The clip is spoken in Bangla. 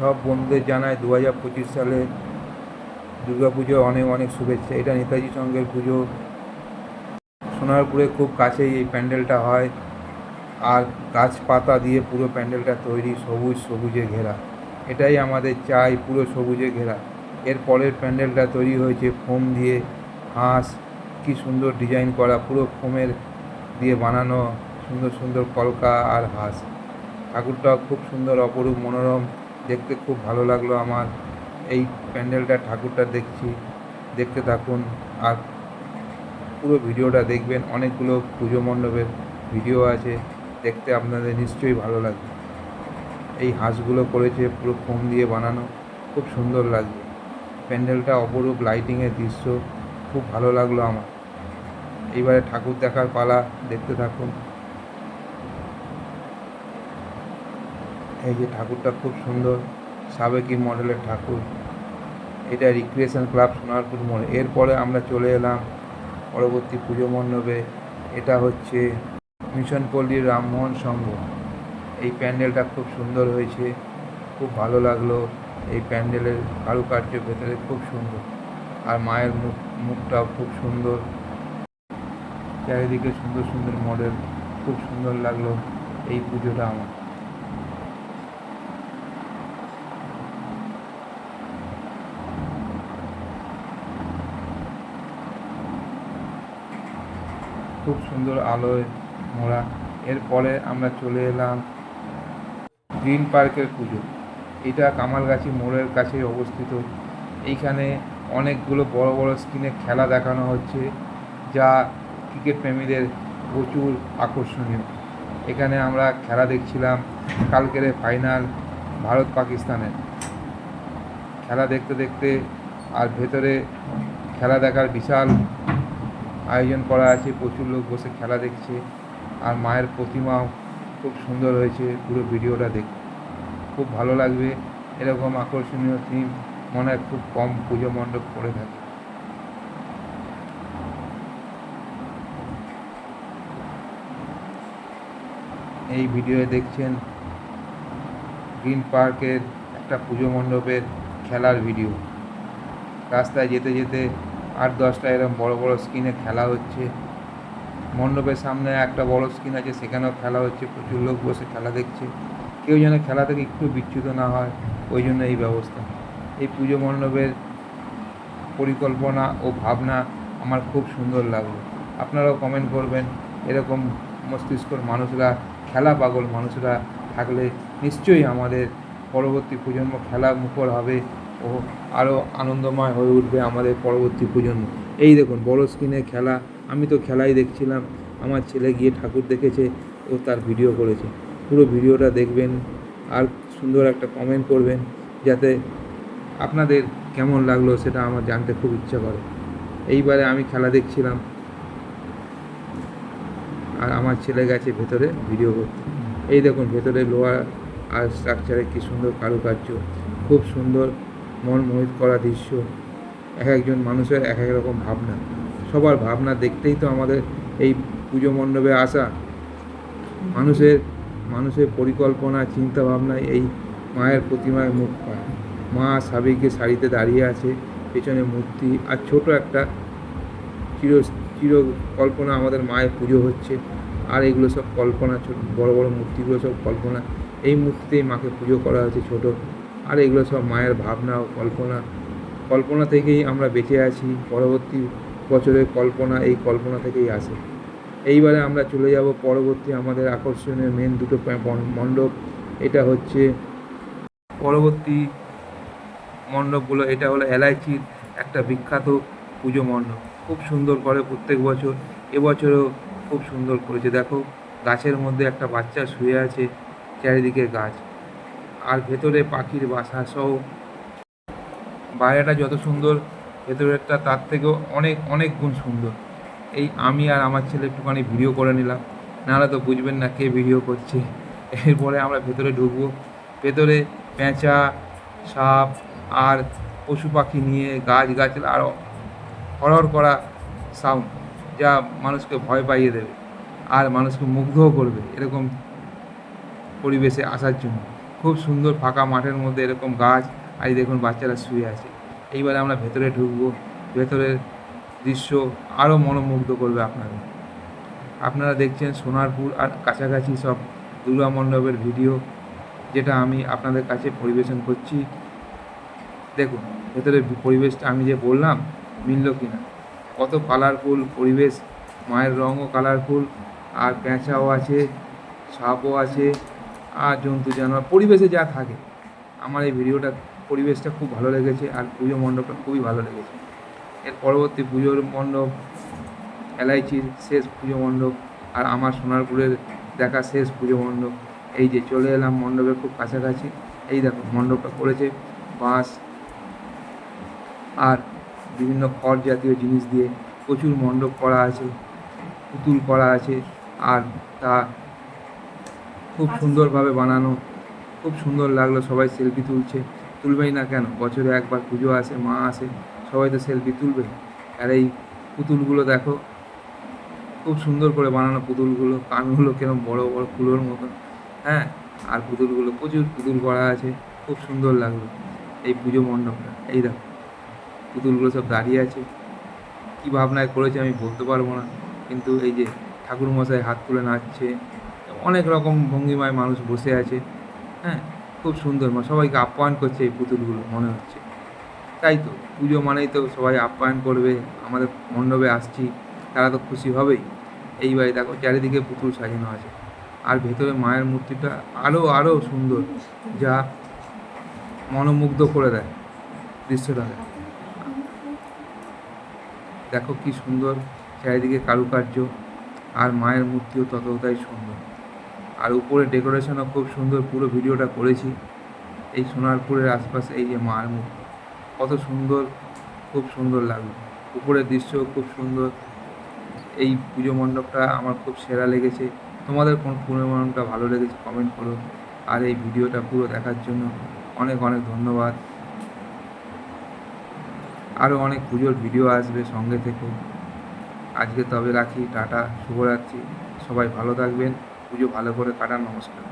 সব বন্ধুদের জানাই দু হাজার পঁচিশ সালে দুর্গা পুজো অনেক অনেক শুভেচ্ছা। এটা নেতাজি সঙ্গের পুজো। সোনারপুরে খুব কাছেই এই প্যান্ডেলটা হয়। আর গাছপাতা দিয়ে পুরো প্যান্ডেলটা তৈরি, সবুজ সবুজে ঘেরা। এটাই আমাদের চাই, পুরো সবুজে ঘেরা। এর পরের প্যান্ডেলটা তৈরি হয়েছে ফোম দিয়ে, হাঁস, কি সুন্দর ডিজাইন করা, পুরো ফোমের দিয়ে বানানো, সুন্দর সুন্দর কলকা আর হাঁস। ঠাকুরটাও খুব সুন্দর, অপরূপ, মনোরম। দেখতে খুব ভালো লাগল আমার। এই প্যান্ডেলটা ঠাকুরটা দেখছি, দেখতে থাকুন। আর পুরো ভিডিওটা দেখবেন, অনেকগুলো পুজো মণ্ডপের ভিডিও আছে, দেখতে আপনাদের নিশ্চয়ই ভালো লাগবে। এই হাঁসগুলো করেছে, পুরো ফোম দিয়ে বানানো, খুব সুন্দর লাগবে প্যান্ডেলটা অপরূপ লাইটিংয়ের দৃশ্য, খুব ভালো লাগল আমার। এইবারে ঠাকুর দেখার পালা, দেখতে থাকুন। এই যে ঠাকুরটা খুব সুন্দর সাবেকি মডেলের ঠাকুর। এটা রিক্রিয়েশন ক্লাব সোনারপুর মোড় এরপরে আমরা চলে এলাম পরবর্তী পুজো মণ্ডপে। এটা হচ্ছে মিশন পল্লীর রামমোহন সংঘ। এই প্যান্ডেলটা খুব সুন্দর হয়েছে। খুব ভালো লাগল। এই প্যান্ডেলের কারুকার্য ভেতরে খুব সুন্দর। আর মায়ের মুখ, মুখটাও খুব সুন্দর। চারিদিকে সুন্দর সুন্দর মডেল। খুব সুন্দর লাগল এই পুজোটা আমার। খুব সুন্দর আলোয় মোড়া। এরপরে আমরা চলে এলাম গ্রিন পার্কের পুজো। এটা কামালগাছি মোড়ের কাছে অবস্থিত। এইখানে অনেকগুলো বড় বড় স্ক্রিনে খেলা দেখানো হচ্ছে, যা ক্রিকেট প্রেমীদের প্রচুর আকর্ষণীয়। এখানে আমরা খেলা দেখছিলাম কালকের ফাইনাল ভারত পাকিস্তানের খেলা দেখতে দেখতে আর ভেতরে খেলা দেখার বিশাল আয়োজন করা আছে, প্রচুর লোক বসে খেলা দেখছে, আর মায়ের প্রতিমাও খুব সুন্দর হয়েছে, পুরো ভিডিওটা দেখ, খুব ভালো লাগবে, এরকম আকর্ষণীয় থিম মনে হয় খুব কম পুজো মণ্ডপ করে থাকে। এই ভিডিওয়ে দেখছেন গ্রিন পার্কের একটা পুজো মণ্ডপের খেলার ভিডিও রাস্তায় যেতে যেতে আট দশটা এরকম বড় বড় স্ক্রিনে খেলা হচ্ছে। মণ্ডপের সামনে একটা বড় স্ক্রিন আছে, সেখানেও খেলা হচ্ছে, প্রচুর লোক বসে খেলা দেখছে। কেউ যেন খেলা থেকে একটু বিচ্যুত না হয়, ওই জন্য এই ব্যবস্থা। এই পুজো মণ্ডপের পরিকল্পনা ও ভাবনা আমার খুব সুন্দর লাগল। আপনারাও কমেন্ট করবেন, এরকম মস্তিষ্কর মানুষরা, খেলা পাগল মানুষরা থাকলে নিশ্চয়ই আমাদের পরবর্তী প্রজন্ম খেলা মুখর হবে। ও আরও আনন্দময় হয়ে উঠবে আমাদের পরবর্তী প্রজন্ম। এই দেখুন, বড় স্ক্রিনে খেলা, আমি তো খেলাই দেখছিলাম, আমার ছেলে গিয়ে ঠাকুর দেখেছে, ও তার ভিডিও করেছে। পুরো ভিডিওটা দেখবেন, আর সুন্দর একটা কমেন্ট করবেন, যাতে আপনাদের কেমন লাগল সেটা আমার জানতে খুব ইচ্ছা করে। এইবারে আমি খেলা দেখছিলাম, আর আমার ছেলে গেছে ভেতরে ভিডিও করতে। এই দেখুন, ভেতরে লোহা আর স্ট্রাকচারে কী সুন্দর কারুকার্য, খুব সুন্দর। মন মোহিত করা দৃশ্য। এক একজন মানুষের এক এক রকম ভাবনা। সবার ভাবনা দেখতেই তো আমাদের এই পুজো মণ্ডপে আসা। মানুষের মানুষের পরিকল্পনা চিন্তা ভাবনায় এই মায়ের প্রতিমায় মুখ পায়। মা সাবেকে শাড়িতে দাঁড়িয়ে আছে, পেছনে মূর্তি আর ছোট একটা চির চির কল্পনা আমাদের মায়ের পুজো হচ্ছে। আর এগুলো সব কল্পনা, ছোট, বড় বড় মূর্তিগুলো সব কল্পনা। এই মূর্তিতেই মাকে পুজো করা হয়েছে ছোট আর এগুলো সব মায়ের ভাবনা, কল্পনা। কল্পনা থেকেই আমরা বেঁচে আছি, পরবর্তী বছরের কল্পনা এই কল্পনা থেকেই আসে। এইবারে আমরা চলে যাব পরবর্তী আমাদের আকর্ষণীয় মেন দুটো মণ্ডপ। এটা হচ্ছে পরবর্তী মণ্ডপগুলো, এটা হলো এলআইচির একটা বিখ্যাত পুজো মণ্ডপ। খুব সুন্দর করে প্রত্যেক বছর, এবছরও খুব সুন্দর করেছে। দেখো, গাছের মধ্যে একটা বাচ্চা শুয়ে আছে, চারিদিকে গাছ। আর ভেতরে পাখির বাসা সহ বাইরেটা যত সুন্দর, ভেতরেরটা তার থেকেও অনেক অনেক গুণ সুন্দর। এই আমি আর আমার ছেলে একটুখানি ভিডিও করে নিলাম। নাহলে তো বুঝবেন না কে ভিডিও করছে। এরপরে আমরা ভেতরে ঢুকবো। ভেতরে পেঁচা, সাপ আর পশু পাখি নিয়ে গাছ গাছলা আর হরহর করা সাউন্ড যা মানুষকে ভয় পাইয়ে দেবে আর মানুষকে মুগ্ধও করবে এরকম পরিবেশে আসার জন্য। খুব সুন্দর ফাঁকা মাঠের মধ্যে এরকম গাছ আর দেখুন বাচ্চারা শুয়ে আছে। এইবারে আমরা ভেতরে ঢুকবো, ভেতরের দৃশ্য আরও মনোমুগ্ধ করবে আপনাদের। আপনারা দেখছেন সোনারপুর আর কাছাকাছি সব দুর্গা মণ্ডপের ভিডিও, যেটা আমি আপনাদের কাছে পরিবেশন করছি। দেখুন ভেতরের পরিবেশটা আমি যে বললাম, মিলল কি না কত কালারফুল পরিবেশ, মায়ের রঙও কালারফুল আর পেঁচাও আছে, সাপও আছে। আর জন্তু জানোয়ার, পরিবেশে যা থাকে। আমার এই ভিডিওটা, পরিবেশটা খুব ভালো লেগেছে আর পুজো মণ্ডপটা খুবই ভালো লেগেছে। এর পরবর্তী পুজোর মণ্ডপ, এলআইচির শেষ পুজো মণ্ডপ আর আমার সোনারপুরের দেখা শেষ পুজো মণ্ডপ। এই যে চলে এলাম মণ্ডপের খুব কাছাকাছি। এই দেখো, মণ্ডপটা করেছে বাঁশ আর বিভিন্ন খড় জাতীয় জিনিস দিয়ে প্রচুর মণ্ডপ করা আছে, পুতুল করা আছে আর তা খুব সুন্দরভাবে বানানো, খুব সুন্দর লাগল, সবাই সেলফি তুলছে। তুলবেই না কেন? বছরে একবার পুজো আসে, মা আসে, সবাই তো সেলফি তুলবে। আর এই পুতুলগুলো দেখো, খুব সুন্দর করে বানানো পুতুলগুলো, কানগুলো কিরম বড় বড় ফুলোর মতো। হ্যাঁ আর পুতুলগুলো, প্রচুর পুতুল করা আছে, খুব সুন্দর লাগল এই পুজো মণ্ডপটা। এই দেখো, পুতুলগুলো সব দাঁড়িয়ে আছে। কী ভাবনায় করেছে আমি বলতে পারব না, কিন্তু এই যে ঠাকুরমশাই হাত তুলে নাচছে অনেক রকম ভঙ্গিমায় মানুষ বসে আছে। হ্যাঁ খুব সুন্দর মা সবাইকে আপ্যায়ন করছে এই পুতুলগুলো, মনে হচ্ছে। তাই তো, পুজো মানেই তো সবাই আপ্যায়ন করবে, আমাদের মণ্ডপে আসছি, তারা তো খুশি হবেই। এইবারে দেখো চারিদিকে পুতুল সাজানো আছে। আর ভেতরে মায়ের মূর্তিটা আরও আরও সুন্দর, যা মনোমুগ্ধ করে দেয় দৃশ্যটাকে। দেখো কি সুন্দর, চারিদিকে কারুকার্য, আর মায়ের মূর্তিও ততটাই সুন্দর। আর উপরে ডেকোরেশনও খুব সুন্দর, পুরো ভিডিওটা করেছি। এই সোনারপুরের আশপাশে এই যে মায়ের মূর্তি কত সুন্দর, খুব সুন্দর লাগল। উপরের দৃশ্য খুব সুন্দর। এই পুজো মণ্ডপটা আমার খুব সেরা লেগেছে। তোমাদের কোন পুজো মণ্ডপটা ভালো লেগেছে কমেন্ট করো। আর এই ভিডিওটা পুরো দেখার জন্য অনেক অনেক ধন্যবাদ। আরও অনেক পুজোর ভিডিও আসবে সঙ্গে থেকে আজকে তবে রাখি, টাটা, শুভরাত্রি। সবাই ভালো থাকবেন। পুজো ভালো করে কাটান নমস্কার।